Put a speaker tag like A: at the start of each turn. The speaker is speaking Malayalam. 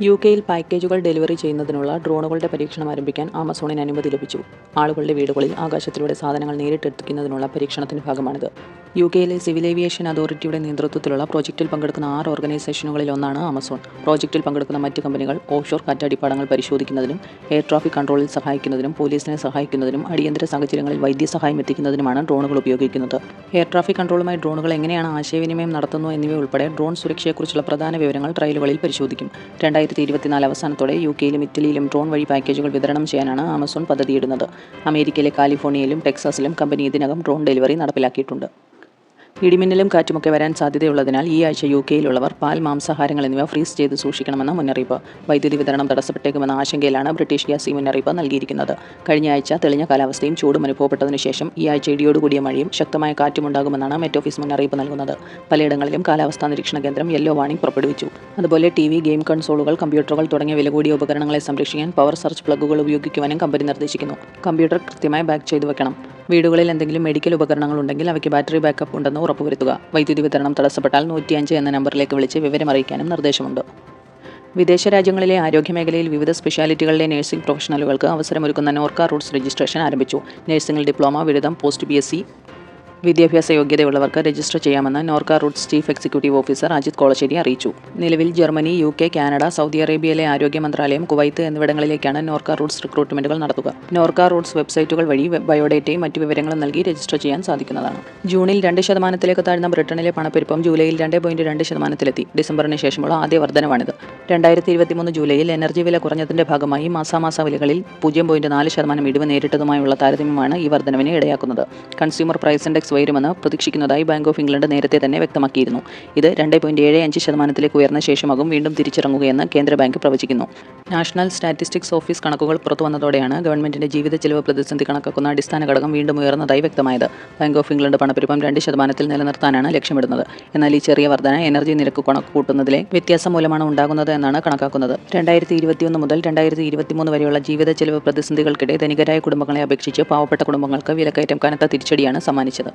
A: യു കെയിൽ പാക്കേജുകൾ ഡെലിവറി ചെയ്യുന്നതിനുള്ള ഡ്രോണുകളുടെ പരീക്ഷണം ആരംഭിക്കാൻ ആമസോണിന് അനുമതി ലഭിച്ചു. ആളുകളുടെ വീടുകളിൽ ആകാശത്തിലൂടെ സാധനങ്ങൾ നേരിട്ടെത്തിക്കുന്നതിനുള്ള പരീക്ഷണത്തിന്റെ ഭാഗമാണിത്. യു കെയിലെ സിവിൽ ഏവിയേഷൻ അതോറിറ്റിയുടെ നേതൃത്വത്തിലുള്ള പ്രോജക്റ്റിൽ പങ്കെടുക്കുന്ന ആറ് ഓർഗനൈസേഷനുകളിൽ ഒന്നാണ് ആമസോൺ. പ്രോജക്റ്റിൽ പങ്കെടുക്കുന്ന മറ്റ് കമ്പനികൾ ഓഫ്ഷോർ കാറ്റാടിപ്പാടങ്ങൾ പരിശോധിക്കുന്നതിനും എയർ ട്രാഫിക് കൺട്രോളിൽ സഹായിക്കുന്നതിനും പോലീസിനെ സഹായിക്കുന്നതിനും അടിയന്തര സാഹചര്യങ്ങളിൽ വൈദ്യസഹായം എത്തിക്കുന്നതിനുമാണ് ഡ്രോണുകൾ ഉപയോഗിക്കുന്നത്. എയർ ട്രാഫിക് കൺട്രോളുമായി ഡ്രോണുകൾ എങ്ങനെയാണ് ആശയവിനിമയം നടത്തുന്നു എന്നിവ ഉൾപ്പെടെ ഡ്രോൺ സുരക്ഷയെക്കുറിച്ചുള്ള പ്രധാന വിവരങ്ങൾ ട്രയലുകളിൽ പരിശോധിക്കും. രണ്ടായിരത്തി ഇരുപത്തിനാല് അവസാനത്തോടെ യു കെയിലും ഇറ്റലിയിലും ഡ്രോൺ വഴി പാക്കേജുകൾ വിതരണം ചെയ്യാനാണ് ആമസോൺ പദ്ധതിയിടുന്നത്. അമേരിക്കയിലെ കാലിഫോർണിയയിലും ടെക്സാസിലും കമ്പനി ഇതിനകം ഡ്രോൺ ഡെലിവറി നടപ്പിലാക്കിയിട്ടുണ്ട്. ഇടിമിന്നലും കാറ്റുമൊക്കെ വരാൻ സാധ്യതയുള്ളതിനാൽ ഈ ആഴ്ച യു കെയിലുള്ളവർ പാൽ മാംസാഹാരങ്ങൾ എന്നിവ ഫ്രീസ് ചെയ്ത് സൂക്ഷിക്കണമെന്ന മുന്നറിയിപ്പ്. വൈദ്യുതി വിതരണം തടസ്സപ്പെട്ടേക്കുമെന്ന ആശങ്കയിലാണ് ബ്രിട്ടീഷ് ഗ്യാസ് ഈ മുന്നറിയിപ്പ് നൽകിയിരിക്കുന്നത്. കഴിഞ്ഞ ആഴ്ച തെളിഞ്ഞ കാലാവസ്ഥയും ചൂടും അനുഭവപ്പെട്ടതിനു ശേഷം ഈ ആഴ്ച ഇടിയോടുകൂടിയ മഴയും ശക്തമായ കാറ്റും ഉണ്ടാകുമെന്നാണ് മെറ്റ് ഓഫീസ് മുന്നറിയിപ്പ് നൽകുന്നത്. പലയിടങ്ങളിലും കാലാവസ്ഥാ നിരീക്ഷണ കേന്ദ്രം യെല്ലോ വാണിംഗ് പുറപ്പെടുവിച്ചു. അതുപോലെ ടി വി ഗെയിം കൺസോളുകൾ കമ്പ്യൂട്ടറുകൾ തുടങ്ങിയ വില കൂടിയ ഉപകരണങ്ങളെ സംരക്ഷിക്കാൻ പവർ സർച്ച് പ്ലഗുകൾ ഉപയോഗിക്കുവാനും കമ്പനി നിർദ്ദേശിക്കുന്നു. കമ്പ്യൂട്ടർ കൃത്യമായി ബാക്ക് ചെയ്തു വെക്കണം വീടുകളിൽ എന്തെങ്കിലും മെഡിക്കൽ ഉപകരണങ്ങൾ ഉണ്ടെങ്കിൽ അവയ്ക്ക് ബാറ്ററി ബാക്കപ്പ് ഉണ്ടെന്ന് ഉറപ്പുവരുത്തുക. വൈദ്യുതി വിതരണം തടസ്സപ്പെട്ടാൽ നൂറ്റിയഞ്ച് എന്ന നമ്പറിലേക്ക് വിളിച്ച് വിവരം അറിയിക്കാനും നിർദ്ദേശമുണ്ട്. വിദേശ രാജ്യങ്ങളിലെ ആരോഗ്യമേഖലയിൽ വിവിധ സ്പെഷ്യാലിറ്റികളിലെ നഴ്സിംഗ് പ്രൊഫഷണലുകൾക്ക് അവസരമൊരുക്കുന്ന നോർക്ക റൂട്ട്സ് രജിസ്ട്രേഷൻ ആരംഭിച്ചു. നഴ്സിംഗിൽ ഡിപ്ലോമ ബിരുദം പോസ്റ്റ് സി വിദ്യാഭ്യാസ യോഗ്യതയുള്ളവർക്ക് രജിസ്റ്റർ ചെയ്യാമെന്ന് Norka Roots chief executive officer Ajith Kolassery അറിയിച്ചു. നിലവിൽ Germany U K Canada Saudi അറേബ്യയിലെ ആരോഗ്യ മന്ത്രാലയം കുവൈത്ത് എന്നിവിടങ്ങളിലേക്കാണ് നോർക്ക റൂട്ട്സ് റിക്രൂട്ട്മെന്റുകൾ നടത്തുക. നോർക്ക റൂട്ട്സ് വെബ്സൈറ്റുകൾ വഴി ബയോഡേറ്റയും മറ്റു വിവരങ്ങളും നൽകി രജിസ്റ്റർ ചെയ്യാൻ സാധിക്കുന്നതാണ്. ജൂണിൽ രണ്ട് ശതമാനത്തിലേക്ക് താഴ്ന്ന ബ്രിട്ടനിലെ പണപ്പെരുപ്പം ജൂലൈയിൽ രണ്ട് പോയിന്റ് രണ്ട് ശതമാനത്തിലെത്തി. ഡിസംബറിന് ശേഷമുള്ള ആദ്യ വർധനവാണിത്. രണ്ടായിരത്തി ഇരുപത്തിമൂന്ന് ജൂലൈയിൽ എനർജി വില കുറഞ്ഞതിന്റെ ഭാഗമായി മാസാമാസ വിലകളിൽ പൂജ്യം പോയിന്റ് നാല് ശതമാനം ഇടിവ് നേരിട്ടതുമായുള്ള താരതമ്യമാണ് ഈ വർധനവിന് ഇടയാക്കുന്നത്. കൺസ്യൂമർ പ്രൈസ് ഇൻഡെക്സ് ഉയരുമെന്ന് പ്രതീക്ഷിക്കുന്നതായി ബാങ്ക് ഓഫ് ഇംഗ്ലണ്ട് നേരത്തെ തന്നെ വ്യക്തമാക്കിയിരുന്നു. ഇത് രണ്ട് പോയിന്റ് ഏഴ് അഞ്ച് ശതമാനത്തിലേക്ക് ഉയർന്ന ശേഷമാകും വീണ്ടും തിരിച്ചിറങ്ങുകയെന്ന് കേന്ദ്ര ബാങ്ക് പ്രവചിക്കുന്നു. നാഷണൽ സ്റ്റാറ്റിസ്റ്റിക്സ് ഓഫീസ് കണക്കുകൾ പുറത്തു വന്നതോടെയാണ് ഗവൺമെന്റിന്റെ ജീവിത ചെലവ് പ്രതിസന്ധി കണക്കാക്കുന്ന അടിസ്ഥാന ഘടകം വീണ്ടും ഉയർന്നതായി വ്യക്തമായത്. ബാങ്ക് ഓഫ് ഇംഗ്ലണ്ട് പണപ്പെരുപ്പം രണ്ട് ശതമാനത്തിൽ നിലനിർത്താനാണ് ലക്ഷ്യമിടുന്നത്. എന്നാൽ ഈ ചെറിയ വർധന എനർജി നിരക്ക് കണക്ക് കൂട്ടുന്നതിലെ വ്യത്യാസം മൂലമാണ് ഉണ്ടാകുന്നത് എന്നാണ് കണക്കാക്കുന്നത്. രണ്ടായിരത്തി ഇരുപത്തിയൊന്ന് മുതൽ രണ്ടായിരത്തി ഇരുപത്തിമൂന്ന് വരെയുള്ള ജീവിത ചെലവ് പ്രതിസന്ധികൾക്കിടെ ധനികരായ കുടുംബങ്ങളെ അപേക്ഷിച്ച് പാവപ്പെട്ട കുടുംബങ്ങൾക്ക് വിലക്കയറ്റം കനത്ത തിരിച്ചടിയാണ് സമ്മാനിച്ചത്.